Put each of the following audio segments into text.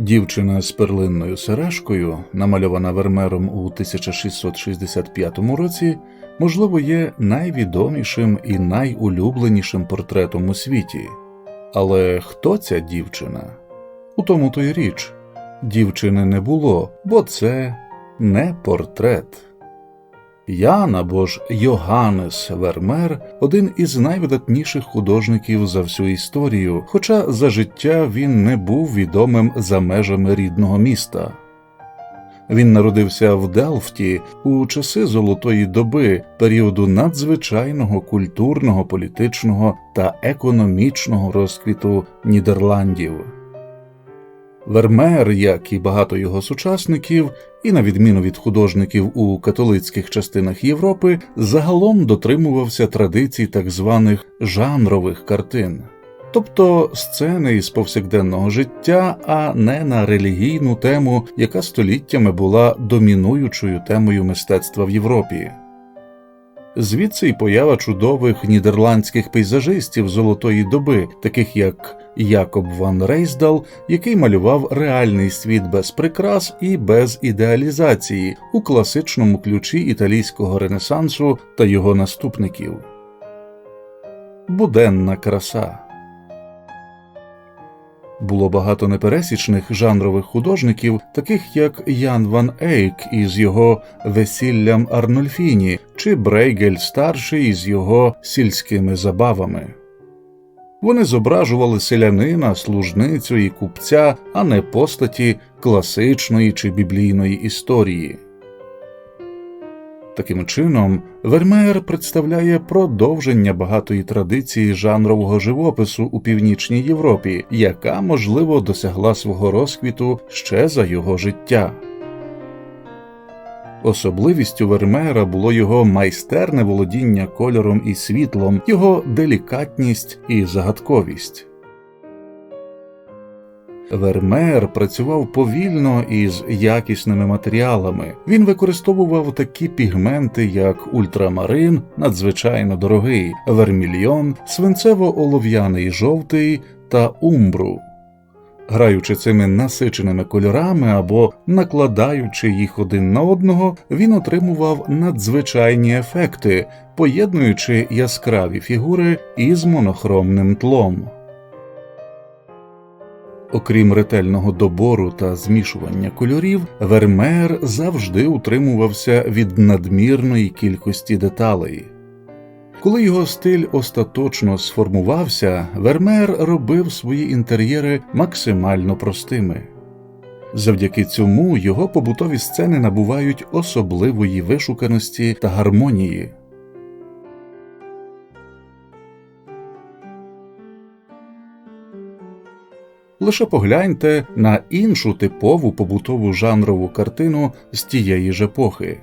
Дівчина з перлинною сережкою, намальована Вермером у 1665 році, можливо, є найвідомішим і найулюбленішим портретом у світі. Але хто ця дівчина? У тому то й річ дівчини не було, бо це не портрет. Ян або ж Йоганнес Вермер один із найвидатніших художників за всю історію, хоча за життя він не був відомим за межами рідного міста. Він народився в Делфті у часи Золотої доби, періоду надзвичайного культурного, політичного та економічного розквіту Нідерландів. Вермеер, як і багато його сучасників, і на відміну від художників у католицьких частинах Європи, загалом дотримувався традицій так званих жанрових картин, тобто сцени із повсякденного життя, а не на релігійну тему, яка століттями була домінуючою темою мистецтва в Європі. Звідси й поява чудових нідерландських пейзажистів золотої доби, таких як Якоб Ван Рейсдал, який малював реальний світ без прикрас і без ідеалізації у класичному ключі італійського ренесансу та його наступників. Буденна краса було багато непересічних жанрових художників, таких як Ян Ван Ейк із його весіллям Арнольфіні чи Брейгель старший із його сільськими забавами. Вони зображували селянина, служницю і купця, а не постаті класичної чи біблійної історії. Таким чином, Вермеєр представляє продовження багатої традиції жанрового живопису у північній Європі, яка, можливо, досягла свого розквіту ще за його життя. Особливістю Вермеера було його майстерне володіння кольором і світлом, його делікатність і загадковість. Вермеер працював повільно і з якісними матеріалами. Він використовував такі пігменти, як ультрамарин, надзвичайно дорогий, вермільйон, свинцево-олов'яний жовтий та умбру. Граючи цими насиченими кольорами або накладаючи їх один на одного, він отримував надзвичайні ефекти, поєднуючи яскраві фігури із монохромним тлом. Окрім ретельного добору та змішування кольорів, Вермеер завжди утримувався від надмірної кількості деталей. Коли його стиль остаточно сформувався, Вермеер робив свої інтер'єри максимально простими. Завдяки цьому його побутові сцени набувають особливої вишуканості та гармонії. Лише погляньте на іншу типову побутову жанрову картину з тієї ж епохи.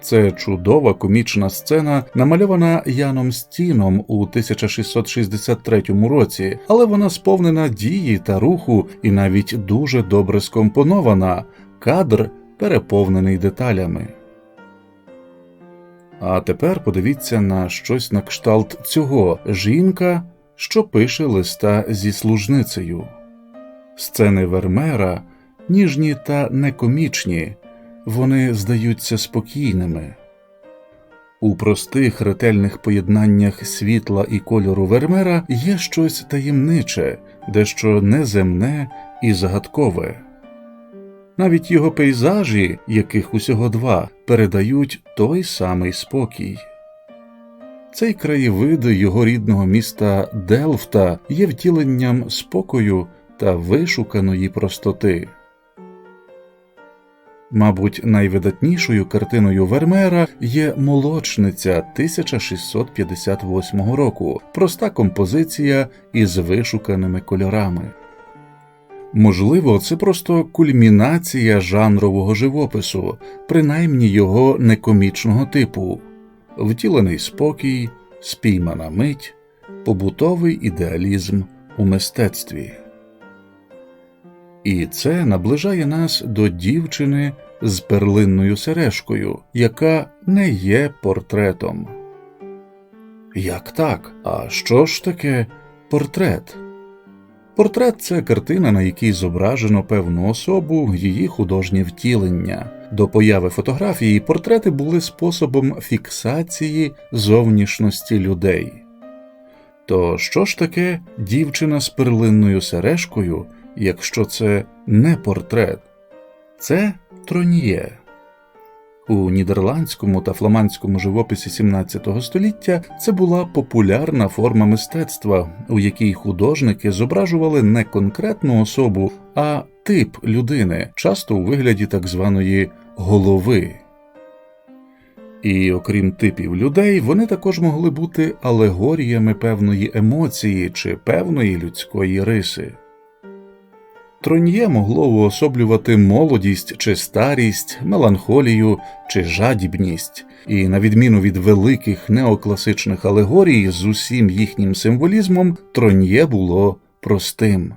Це чудова комічна сцена, намальована Яном Стіном у 1663 році, але вона сповнена дії та руху і навіть дуже добре скомпонована, кадр переповнений деталями. А тепер подивіться на щось на кшталт цього жінка, що пише листа зі служницею. Сцени Вермера ніжні та некомічні, вони здаються спокійними. У простих ретельних поєднаннях світла і кольору Вермера є щось таємниче, дещо неземне і загадкове. Навіть його пейзажі, яких усього два, передають той самий спокій. Цей краєвид його рідного міста Делфта є втіленням спокою та вишуканої простоти. Мабуть, найвидатнішою картиною Вермеера є молочниця 1658 року, проста композиція із вишуканими кольорами. Можливо, це просто кульмінація жанрового живопису, принаймні його некомічного типу, втілений спокій, спіймана мить, побутовий ідеалізм у мистецтві. І це наближає нас до дівчини з перлинною сережкою, яка не є портретом. Як так? А що ж таке портрет? Портрет це картина, на якій зображено певну особу, її художнє втілення. До появи фотографії портрети були способом фіксації зовнішності людей. То що ж таке дівчина з перлинною сережкою, якщо це не портрет? Це троньє. У нідерландському та фламандському живописі 17 століття це була популярна форма мистецтва, у якій художники зображували не конкретну особу, а тип людини, часто у вигляді так званої голови. І окрім типів людей, вони також могли бути алегоріями певної емоції чи певної людської риси. Троньє могло уособлювати молодість чи старість, меланхолію чи жадібність, і, на відміну від великих неокласичних алегорій з усім їхнім символізмом, троньє було простим.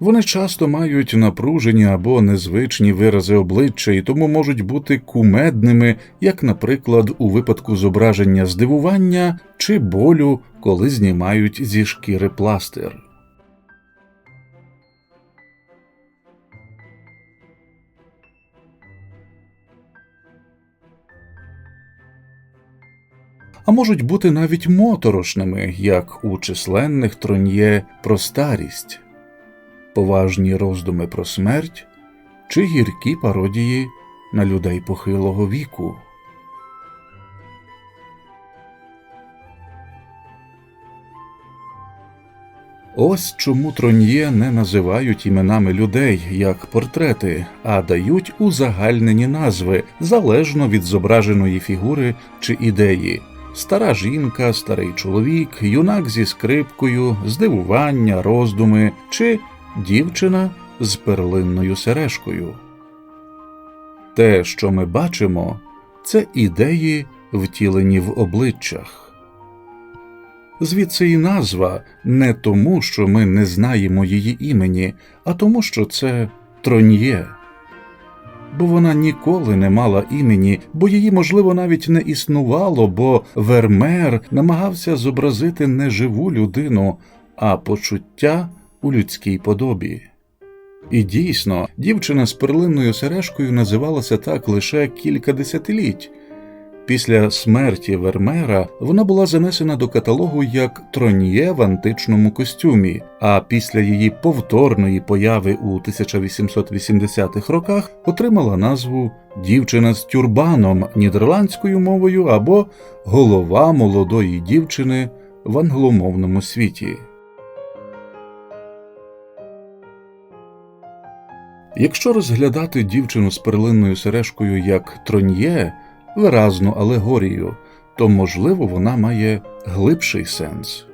Вони часто мають напружені або незвичні вирази обличчя і тому можуть бути кумедними, як, наприклад, у випадку зображення здивування чи болю, коли знімають зі шкіри пластир. а можуть бути навіть моторошними, як у численних троньє про старість, поважні роздуми про смерть чи гіркі пародії на людей похилого віку. Ось чому троньє не називають іменами людей як портрети, а дають узагальнені назви залежно від зображеної фігури чи ідеї стара жінка, старий чоловік, юнак зі скрипкою, здивування, роздуми чи дівчина з перлинною сережкою. Те, що ми бачимо, це ідеї, втілені в обличчях. Звідси і назва не тому, що ми не знаємо її імені, а тому, що це троньє бо вона ніколи не мала імені, бо її, можливо, навіть не існувало, бо Вермеер намагався зобразити не живу людину, а почуття у людській подобі. І дійсно, дівчина з перлинною сережкою називалася так лише кілька десятиліть. Після смерті Вермера вона була занесена до каталогу як троньє в античному костюмі, а після її повторної появи у 1880-х роках отримала назву Дівчина з тюрбаном нідерландською мовою або Голова молодої дівчини в англомовному світі. Якщо розглядати дівчину з перлинною сережкою як троньє, виразну алегорію, то, можливо, вона має глибший сенс.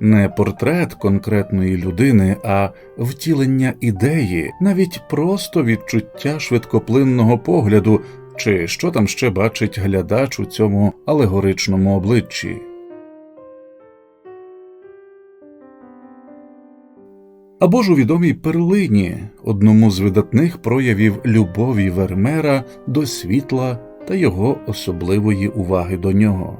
Не портрет конкретної людини, а втілення ідеї, навіть просто відчуття швидкоплинного погляду, чи що там ще бачить глядач у цьому алегоричному обличчі. Або ж у відомій перлині, одному з видатних проявів любові Вермера до світла та його особливої уваги до нього.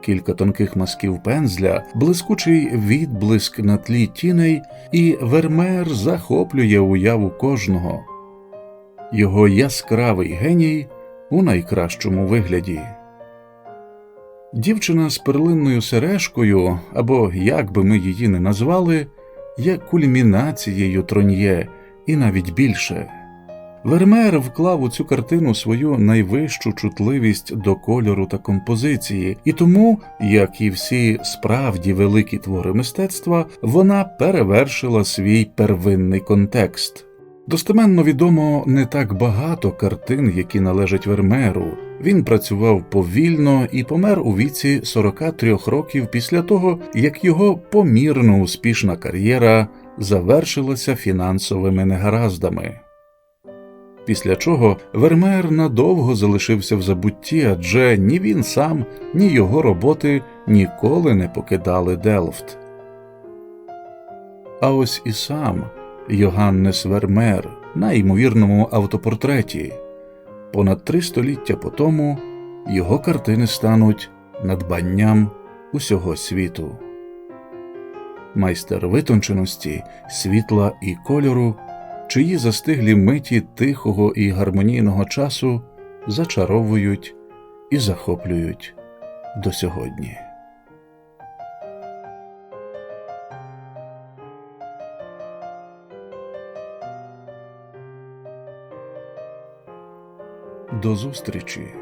Кілька тонких мазків пензля, блискучий відблиск на тлі тіней, і Вермеер захоплює уяву кожного, його яскравий геній у найкращому вигляді. Дівчина з перлинною сережкою, або як би ми її не назвали, є кульмінацією троньє і навіть більше. Вермеер вклав у цю картину свою найвищу чутливість до кольору та композиції, і тому, як і всі справді великі твори мистецтва, вона перевершила свій первинний контекст. Достеменно відомо не так багато картин, які належать Вермееру. Він працював повільно і помер у віці 43 років після того, як його помірно успішна кар'єра завершилася фінансовими негараздами після чого Вермеер надовго залишився в забутті, адже ні він сам, ні його роботи ніколи не покидали Делфт. А ось і сам Йоганнес Вермеер на ймовірному автопортреті. Понад три століття по тому його картини стануть надбанням усього світу. майстер витонченості, світла і кольору, чиї застиглі миті тихого і гармонійного часу зачаровують і захоплюють до сьогодні. До зустрічі!